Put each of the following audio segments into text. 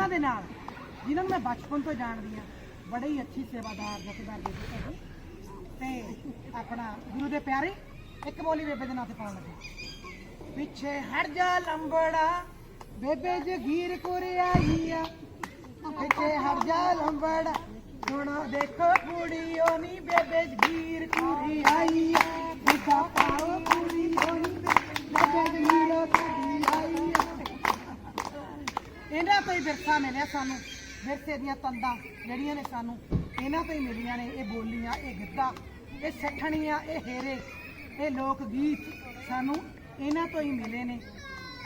ਉਹਨਾਂ ਦੇ ਨਾਲ, ਜਿਨ੍ਹਾਂ ਨੂੰ ਮੈਂ ਬਚਪਨ ਤੋਂ ਜਾਣਦੀ ਆ ਬੜੇ ਹੀ ਅੱਛੀ ਸੇਵਾਦਾਰ ਜਥੇਦਾਰ ਬੇਬੇ ਸਾਡੇ ਤੇ ਆਪਣਾ ਗੁਰੂ ਦੇ ਪਿਆਰੇ, ਇੱਕ ਬੋਲੀ ਬੇਬੇ ਦੇ ਨਾਂ ਤੇ ਪਾਉਣ ਲੱਗੇ। ਪਿੱਛੇ ਹਟ ਜਾ ਲੰਬੜਾ, ਬੇਬੇ ਜਗੀਰ ਕੋਰੇ ਆ। ਪਿੱਛੇ ਹਟ ਜਾ ਲੰਬੜਾ, ਸੁਣੋ ਦੇਖੋ ਕੁੜੀ ਨੀ ਬੇਬੇ ਜਗੀਰ ਕੋਰੇ ਆ। ਪਾਓ ਕੁੜੀ ਨੀ ਬੇਬੇ ਜਗੀਰ ਕੋਰੇ ਇਹਨਾਂ ਤੋਂ ਹੀ ਵਿਰਸਾ ਮਿਲਿਆ ਸਾਨੂੰ, ਵਿਰਸੇ ਦੀਆਂ ਤੰਦਾਂ ਜਿਹੜੀਆਂ ਨੇ ਸਾਨੂੰ, ਇਹਨਾਂ ਤੋਂ ਹੀ ਮਿਲੀਆਂ ਨੇ, ਇਹ ਬੋਲੀਆਂ, ਇਹ ਗਿੱਧਾ, ਇਹ ਸੱਠਣੀਆਂ, ਇਹ ਹੇਰੇ, ਇਹ ਲੋਕ ਗੀਤ ਸਾਨੂੰ ਇਹਨਾਂ ਤੋਂ ਹੀ ਮਿਲੇ ਨੇ।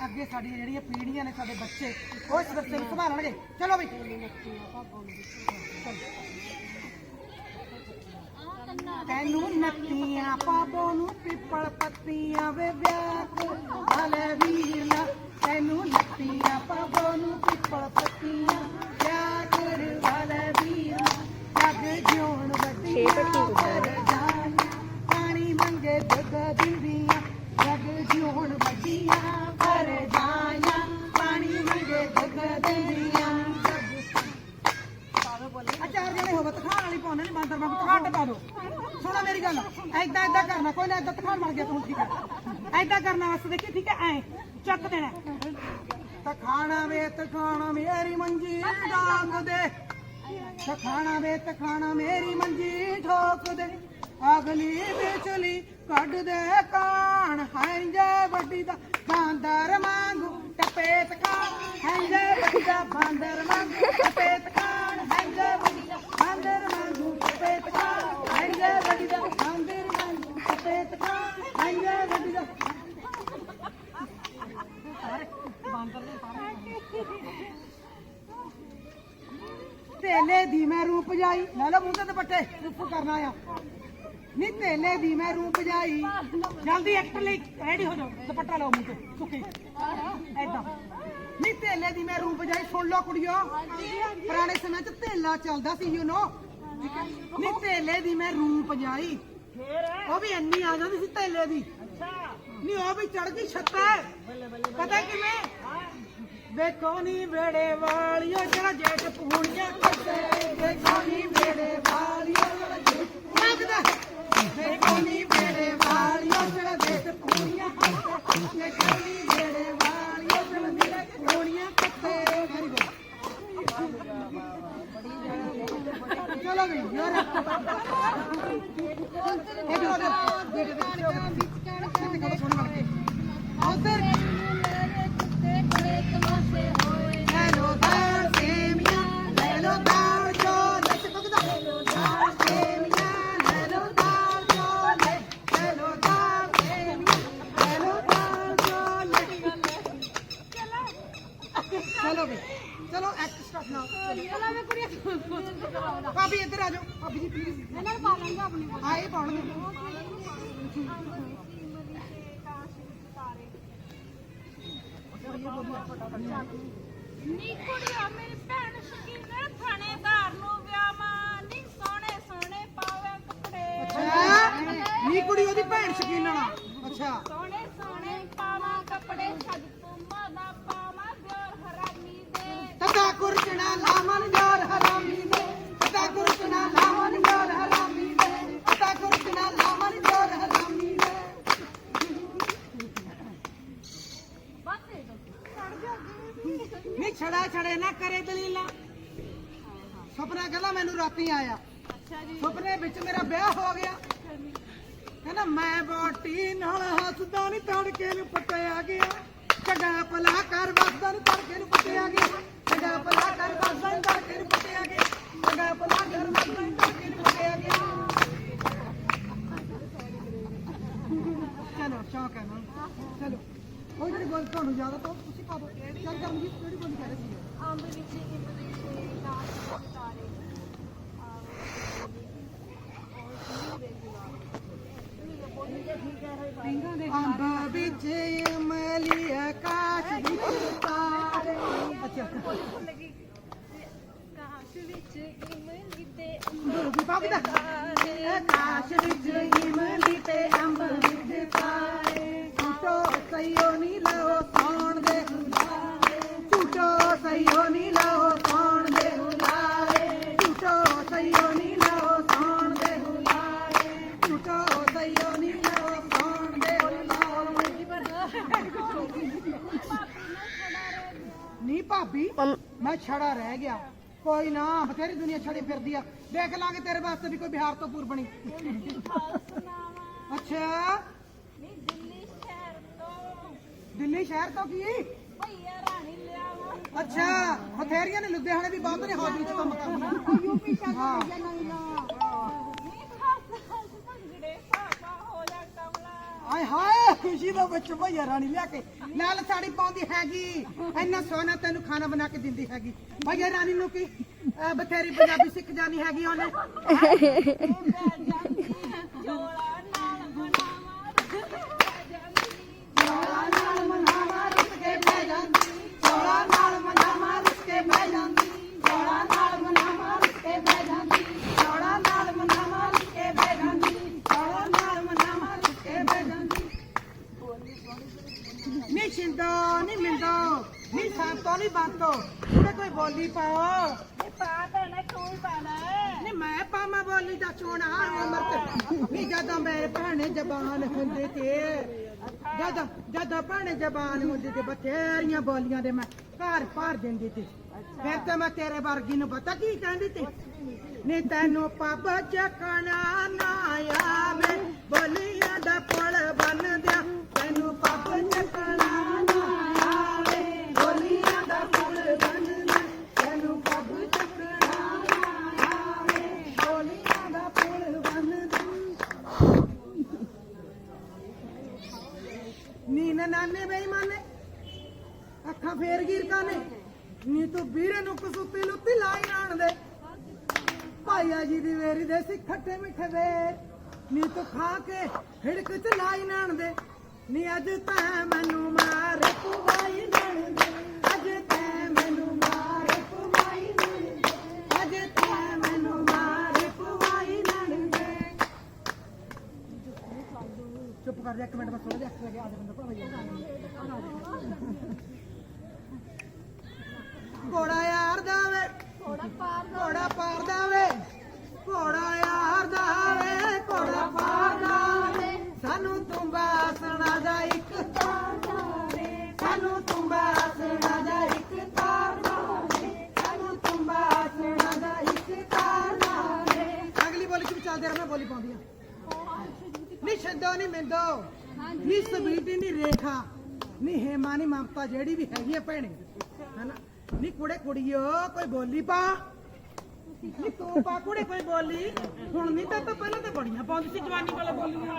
ਅੱਗੇ ਸਾਡੀਆਂ ਜਿਹੜੀਆਂ ਪੀੜ੍ਹੀਆਂ ਨੇ, ਸਾਡੇ ਬੱਚੇ, ਉਹ ਇਸ ਵਿਰਸੇ ਨੂੰ ਸੰਭਾਲਣਗੇ। ਚਲੋ ਬਈ। ਤੈਨੂੰ ਨੱਤੀਆਂ ਪਾਪੋ ਨੂੰ ਪਿੱਪਲ ਪੱਤੀਆਂ ਵੇ ਵਿਆਹ ਹਲੇ ਵੀਰ ਪਾਉਂਦੇ ਨੇ ਬਾਂਦਰ ਪਾ ਦੋ। ਸੁਣੋ ਮੇਰੀ ਗੱਲ ਐਦਾਂ ਐਦਾਂ ਕਰਨਾ, ਕੋਈ ਨਾ ਐਦਾਂ ਤਖਾਣ ਮਰ ਗਿਆ ਤੂੰ, ਠੀਕ ਹੈ ਐਦਾਂ ਕਰਨਾ ਬਸ ਦੇਖੀ, ਠੀਕ ਹੈ ਐ, ਚੱਕ ਦੇਣਾ। ਤਖਾਣਾ ਵੇ ਤਖਾਣਾ ਮੇਰੀ ਮੰਜੀ, ਡਾਂਗ ਦੇ। ਤਖਾਣਾ ਵੇ ਤਖਾਣਾ ਮੇਰੀ ਮੰਜੀ, ਠੋਕ ਦੇ। ਅਗਲੀ ਵਿਚਲੀ ਕੱਢ ਦੇ ਕਾਣ ਹੈਂਜੇ ਵੱਡੀ ਦਾ ਬਾਂਦਰ ਵਾਂਗੂ ਟਪੇ ਤਖਾਣ ਹੈਂਜੇ ਵੱਡੀ ਦਾ ਬਾਂਦਰ ਵਾਂਗੂ ਟਪੇ ਤਖਾਣ ਹੈਂਜੇ ਵੱਡੀ ਦਾ ਬਾਂਦਰ ਤੇਲੇ ਦੀ ਮੈਂ ਰੂਪ ਜਾਈ। ਲੈ ਲਓ ਮੂੰਹ ਤੇ ਦੁਪੱਟੇ ਰੂਪ ਕਰਨਾ ਆ ਨੀ ਤੇਲੇ ਦੀ ਮੈਂ ਰੂਪ ਜਾਈ। ਜਲਦੀ ਐਕਟ ਲਈ ਰੈਡੀ ਹੋ ਜਾਓ। ਦੁਪੱਟਾ ਲਓ ਮੂੰਹ ਤੇ ਸੁੱਕੀ ਐਦਾਂ ਨੀ ਤੇਲੇ ਦੀ ਮੈਂ ਰੂਪ ਜਾਈ। ਸੁਣ ਲਓ ਕੁੜੀਓ। ਪੁਰਾਣੇ ਸਮੇਂ 'ਚ ਤੇਲਾ ਚੱਲਦਾ ਸੀ ਯੂ نو ਨੀ ਤੇਲੇ ਦੀ ਮੈਂ ਰੂਪ ਜਾਈ। ਉਹ ਵੀ ਇੰਨੀ ਆ ਜਾਂਦੀ ਸੀ ਤੇਲੇ ਦੀ। ਨੀ ਉਹ ਵੀ ਚੜ ਗਈ ਛੱਤਾ ਪਤਾ ਕਿਵੇਂ? ਵੇਖੋ ਨੀ ਵੇੜੇ ਵਾਲੀਓ ਜਿਹੜਾ ਜੇਠ ਪੂਣੀਆਂ ਵੇਖੋ ਨੀ ਵੇੜੇ ਵਾਲੀਓ ਜਿਹੜਾ ਜੇਠ ਲੱਗਦਾ ਵੇਖੋ ਨੀ ਵੇੜੇ ਆਏ ਪਾਉਣਗੇ ਨੀ ਕੁੜੀਆ, ਮੇਰੀ ਭੈਣ ਸ਼ਕੀਨੇ ਥਾਣੇਦਾਰ ਨੂੰ ਵਿਆਹਾਂ, ਨੀ ਸੋਹਣੇ ਸੋਹਣੇ ਪਾਵੇ ਕੱਪੜੇ। ਨੀ ਕੁੜੀ ਉਹਦੀ ਭੈਣ ਸ਼ਕੀਨ ਵਾਲਾ। ਅੱਛਾ। ਸੁਪਨਾ ਕਹਿੰਦਾ ਮੈਨੂੰ ਰਾਤੀ ਆਇਆ। ਅੱਛਾ ਜੀ। ਸੁਪਨੇ ਵਿੱਚ ਮੇਰਾ ਵਿਆਹ ਹੋ ਗਿਆ। ਕਹਿੰਦਾ ਮੈਂ ਬੋਟੀ ਨਾਲ ਹੱਸਦਾ ਨਹੀਂ ਤੜਕੇ ਨੂੰ ਪਟਿਆ ਗਿਆ। ਚੰਗਾ ਭਲਾ ਕਰ ਵਸਦਾ ਨਹੀਂ ਤੜਕੇ ਨੂੰ ਪਟਿਆ ਗਿਆ। ਚੰਗਾ ਭਲਾ ਕਰ ਵਸਦਾ ਨਹੀਂ ਤੜਕੇ ਨੂੰ ਪਟਿਆ ਗਿਆ। ਚੰਗਾ ਭਲਾ ਕਰ ਵਸਦਾ ਨਹੀਂ ਤੜਕੇ ਨੂੰ ਪਟਿਆ ਗਿਆ। ਚਲੋ ਸ਼ੌਕ ਹੈ ਨਾ? ਚਲੋ। ਉਹ ਜਿਹੜੀ ਗੱਲ ਤੁਹਾਨੂੰ ਜ਼ਿਆਦਾ ਤੋਂ ਤੁਸੀਂ ਪਾ ਦਿਓ ਚੱਲ ਕਰਮਜੀਤ ਕਿਹੜੀ ਬੋਲੀ ਕਰ ਰਹੀ ਸੀ? ਅੰਬ ਵਿੱਚ ਇਮਲੀ ਦੇ ਨਾਚ ਤਾਰੇ ਅੰਬ ਵਿੱਚ ਇਮਲੀ ਆਕਾਸ਼ ਵਿੱਚ ਤਾਰੇ ਅੱਛਾ। ਕਾਸ਼ ਵਿੱਚ ਇਮਲੀ ਤੇ ਬਾਬੂ ਦਾ। ਆਕਾਸ਼ ਵਿੱਚ ਇਮਲੀ ਤੇ ਅੰਬ। ਨੀ ਭਾਬੀ ਮੈਂ ਛੜਾ ਰਹਿ ਗਿਆ। ਕੋਈ ਨਾ ਬਥੇਰੀ ਦੁਨੀਆ ਛੜੀ ਫਿਰਦੀ ਆ। ਦੇਖ ਲਾਂਗੇ ਤੇਰੇ ਵਾਸਤੇ ਵੀ ਕੋਈ ਬਿਹਾਰ ਤੋਂ ਪੂਰ ਬਣੀ। ਅੱਛਾ। ਦਿੱਲੀ ਸ਼ਹਿਰ ਤੋਂ ਕੀ? ਭਈਆ ਰਾਣੀ ਲਿਆਵਾ। ਅੱਛਾ ਬਥੇਰੀਆਂ ਨੇ ਲੁਧਿਆਣੇ ਵੀ ਬਹੁਤ ਨੇ ਹੌਲੀ ਚ ਕੰਮ ਕਰਦੀਆਂ ਯੂਪੀ ਹਾਏ ਖੁਸ਼ੀ ਦਾ ਵਿੱਚ ਭਈਆ ਰਾਣੀ ਲਿਆ ਕੇ। ਨਾਲ ਸਾੜੀ ਪਾਉਂਦੀ ਹੈਗੀ। ਇੰਨਾ ਸੋਹਣਾ ਤੈਨੂੰ ਖਾਣਾ ਬਣਾ ਕੇ ਦਿੰਦੀ ਹੈਗੀ। ਭਈਆ ਰਾਣੀ ਨੂੰ ਕੀ? ਬਥੇਰੀ ਪੰਜਾਬੀ ਸਿੱਖ ਜਾਣੀ ਹੈਗੀ ਉਹਨੇ। ਛਿੰਦੋ ਨੀ ਮਿੰਦੋ ਨੀ ਸੰਤੋ ਨੀ ਬੰਤੋ ਉਹਨੇ ਕੋਈ ਬੋਲੀ ਪਾਓ। ਇਹ ਪਾ ਦੇਣਾ ਤੂੰ ਹੀ ਪਾਣਾ ਨੀ ਮੈਂ ਪਾਵਾਂ ਬੋਲੀ ਦਾ ਚੋਣਾ। ਉਮਰ ਤੇ ਨੀ ਜਦੋਂ ਮੇਰੇ ਭੈਣੇ ਜ਼ਬਾਨ ਹੁੰਦੇ ਤੇ ਜਦੋਂ ਜਦੋਂ ਭੈਣੇ ਜ਼ਬਾਨ ਹੁੰਦੀ ਤੇ ਬਥੇਰੀਆਂ ਬੋਲੀਆਂ ਦੇ ਮੈਂ ਘਰ ਭਰ ਦਿੰਦੀ ਤੇ। ਫਿਰ ਤੇ ਮੈਂ ਤੇਰੇ ਵਰਗੀ ਨੂੰ ਪਤਾ ਕੀ ਕਹਿੰਦੀ ਤੇ? ਨੀ ਤੈਨੂੰ ਪੱਬ ਚੱਕਣਾ ਨਾ ਆਵੇ। ਬੋਲੀਆਂ ਦਾ ਪੁਲ ਬਣ ਦਿਆ ਤੈਨੂੰ ਪੱਬ ਚੱਕਣਾ ਨਾ ਆਵੇ ਬੋਲੀਆਂ ਦਾ ਪੁਲ ਬਣ ਦਿਆ ਤੈਨੂੰ ਪੱਬ ਚੱਕਣਾ ਨਾ ਆਵੇ ਬੋਲੀਆਂ ਦਾ ਪੁਲ ਬਣ ਦਿਆ ਨੀਨ ਨਾਨੇ ਬੇਈਮਾਨੇ ਅੱਖਾਂ ਫੇਰ ਗੀਰ ਕਾਨੇ ਨੀ ਤੂੰ ਵੀਰੇ ਨੂੰ ਭਾਈਆ ਜੀ ਦੀ ਵੇਰੀ ਦੇ ਸੀ ਖੱਟੇ ਮਿੱਠੇ ਵੇ। ਨੀ ਤੂੰ ਖਾ ਕੇ ਹਿੜਕ ਚ ਲਾਈ ਨਾਣ ਦੇ। ਨੀ ਅੱਜ ਤੈਂ ਮੈਨੂੰ ਮਾਰ ਪੁਵਾਈ ਨਾਣ ਦੇ। ਅੱਜ ਤੈਂ ਮੈਨੂੰ ਮਾਰ ਪੁਵਾਈ ਨਾਣ ਦੇ। ਅੱਜ ਤੈਂ ਮੈਨੂੰ ਮਾਰ ਪੁਵਾਈ ਨਾਣ ਦੇ। ਚੁੱਪ ਕਰ ਜਾ ਇੱਕ ਮਿੰਟ, ਬਸ ਥੋੜਾ ਜਿਹਾ ਅੱਖ ਲੱਗੇ ਆ ਜਾ ਬੰਦਾ, ਭਾਵੇਂ। ਘੋੜਾ ਯਾਰ ਦਾ ਵੇ ਥੋੜਾ ਪਾਰ ਘੋੜਾ ਪਾਰ ਦਾ ਵੇ ਘੋੜਾ ਯਾਰ ਦਾ ਵੇ ਘੋੜਾ ਪਾਰ ਦਾ ਵੇ ਸਾਨੂੰ ਤੂੰ ਬਾਸਣਾ ਦਾ ਇੱਕ ਤਾਰ ਦਾ ਵੇ ਸਾਨੂੰ ਤੂੰ ਬਾਸਣਾ ਦਾ ਇੱਕ ਤਾਰ ਦਾ ਵੇ ਸਾਨੂੰ ਤੂੰ ਬਾਸਣਾ ਦਾ ਇੱਕ ਤਾਰ ਦਾ ਵੇ ਅਗਲੀ ਬੋਲੀ ਕਿ ਚੱਲਦੇ ਰਹਿਣਾ ਬੋਲੀ ਪਾਉਂਦੀ ਆ। ਨੀ ਛੱਡੋ ਨੀ ਮਿੰਦੋ। ਨੀ ਸਬੀਟੀ ਨੀ ਰੇਖਾ। ਨੀ ਹੇਮਾ ਨੀ ਮਮਤਾ ਜਿਹੜੀ ਵੀ ਹੈਗੀ ਆ ਭੈਣੇ। ਹੈਨਾ? ਨੀ ਕੁੜੇ ਕੁੜੀਓ ਕੋਈ ਬੋਲੀ ਪਾ। ਨੀ ਤੂੰ ਪਾ ਕੁੜੇ ਕੋਈ ਬੋਲੀ। ਹੁਣ ਨਹੀਂ ਤਾਂ ਤਾਂ ਪਹਿਲਾਂ ਤਾਂ ਬੜੀਆਂ ਪਾਉਂਦੀ ਸੀ ਜਵਾਨੀ ਵਾਲਾ ਬੋਲੀਆਂ।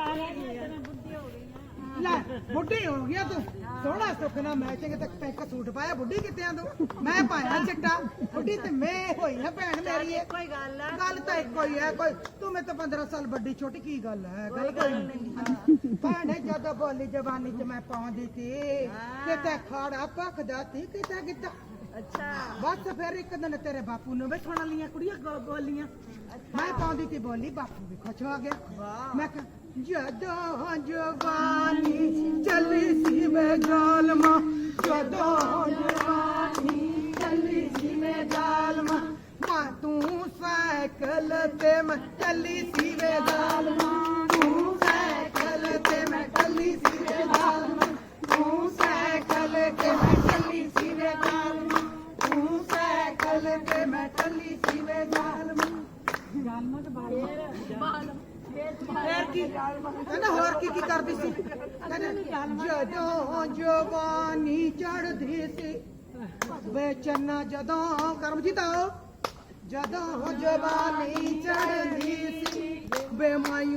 ਲੈ ਬੁੱਢੀ ਹੋ ਗਿਆ ਤੂੰ। ਸੋਹਣਾ ਸੁੱਖ ਨਾਲ ਮੈਚਿੰਗ ਤੇ ਪੈਕ ਸੂਟ ਪਾਇਆ ਬੁੱਢੀ ਕਿੱਤਿਆਂ ਤੂੰ? ਮੈਂ ਪਾਇਆ ਚਿੱਟਾ। ਬੁੱਢੀ ਤੇ ਮੈਂ ਹੋਈ ਆ ਭੈਣ ਮੇਰੀ ਇਹ। ਕੋਈ ਗੱਲ ਆ। ਗੱਲ ਤਾਂ ਇੱਕੋ ਹੀ ਹੈ ਕੋਈ ਤੂੰ ਮੈਂ ਤਾਂ 15 ਸਾਲ ਵੱਡੀ ਛੋਟੀ ਕੀ ਗੱਲ ਹੈ ਗੱਲ ਕੋਈ ਨਹੀਂ। ਭੈਣੇ ਜਦੋਂ ਬੋਲੀ ਜਵਾਨੀ ਚ ਮੈਂ ਪਾਉਂਦੀ ਸੀ ਕਿਤੇ ਖਾੜਾ ਭਖਦਾ ਸੀ ਕਿਤੇ ਕਿਤੇ ਅੱਛਾ। ਬਸ ਫਿਰ ਇੱਕ ਦਿਨ ਤੇਰੇ ਬਾਪੂ ਨੂੰ ਵੀ ਸੁਣ ਲੀਆਂ ਕੁੜੀਆਂ ਗੋ- ਬੋਲੀਆਂ ਮੈਂ ਪਾਉਂਦੀ ਸੀ ਬੋਲੀ ਬਾਪੂ ਵੀ ਖੁਸ਼ ਹੋ ਗਿਆ ਮੈਂ ਕਿਹਾ ਜਦੋਂ ਜਵਾਨੀ ਚੱਲੀ ਸੀ ਮੈਂ ਜ਼ਾਲਮਾ ਜਦੋਂ ਜਵਾਨੀ ਚੱਲੀ ਸੀ ਮੈਂ ਜ਼ਾਲਮਾ ਮਾਂ ਤੂੰ ਸਾਈਕਲ ਤੇ ਮੈਂ ਚੱਲੀ ਸੀ ਵੇ ਜ਼ਾਲਮਾ। ਕਹਿੰਦਾ, ਹੋਰ ਕੀ ਕੀ ਕਰਦੀ ਸੀ? ਕਹਿੰਦਾ, ਜਦੋਂ ਜਵਾਨੀ ਚੜਦੀ ਸੀ ਵੇ ਜਦੋਂ ਕਰਮਜੀਤ ਆਓ ਜਦੋਂ ਜਵਾਨੀ ਚੜਦੀ ਸੀ ਵੇ ਮਾਈ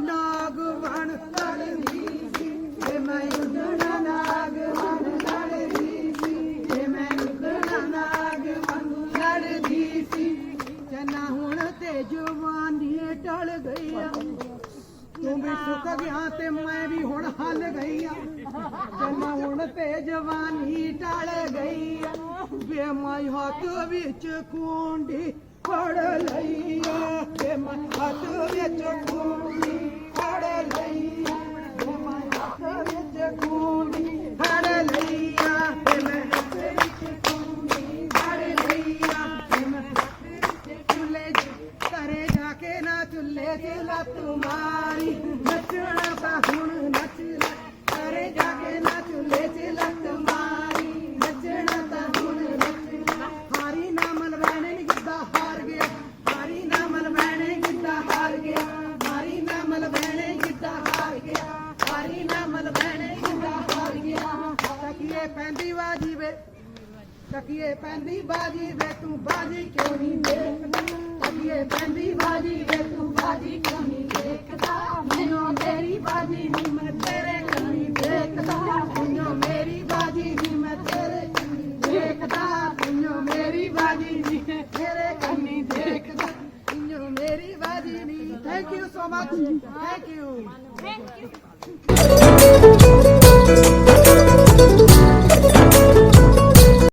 ਨਾਗ ਬਣ ਲੜਦੀ ਸੀ ਵੇ ਮੈਂ ਨਾਗ ਬਣ ਲੜਦੀ ਸੀ ਵੇ ਮੈਂ ਨਾਗ ਬਣ ਲੜਦੀ ਸੀ। ਚੰਨਾ ਹੁਣ ਤੇ ਜਵਾਨੀ ਟਲ ਗਈ ਤੂੰ ਵੀ ਸੁੱਕ ਗਿਆ ਤੇ ਮੈਂ ਵੀ ਹੁਣ ਹੱਲ ਗਈ ਆ। ਚੰਨਾ ਹੁਣ ਤੇ ਜਵਾਨੀ ਟਲ ਗਈ ਆ। ਵੇ ਮੈਂ ਹੱਥ ਵਿੱਚ ਕੁੰਡੀ ਫੜ ਲਈ ਆ। ਵੇ ਮੈਂ ਹੱਥ ਵਿੱਚ ਕੁੰਡੀ ਪੈਂਦੀ ਬਾਜੀ ਵੇ ਤੂੰ ਬਾਜੀ ਕਿਉਂ ਨਹੀਂ ਦੇਖਦਾ? ਤਕੀਏ ਪੈਂਦੀ ਬਾਜੀ ਵੇ ਤੂੰ ਬਾਜੀ ਕਿਉਂ ਨਹੀਂ ਦੇਖਦਾ? ਮੈਨੂੰ ਮੇਰੀ ਬਾਜੀ ਨਹੀਂ ਮੈਂ ਤੇਰੇ ਕੰਨੀ ਦੇਖਦਾ? ਮੈਨੂੰ ਮੇਰੀ ਬਾਜੀ ਨਹੀਂ ਮੈਂ ਤੇਰੇ ਕੰਨੀ ਦੇਖਦਾ? ਮੈਨੂੰ ਮੇਰੀ ਬਾਜੀ ਨਹੀਂ ਤੇਰੇ ਕੰਨੀ ਦੇਖਦਾ? ਮੈਨੂੰ ਮੇਰੀ ਬਾਜੀ ਨਹੀਂ thank you so much thank you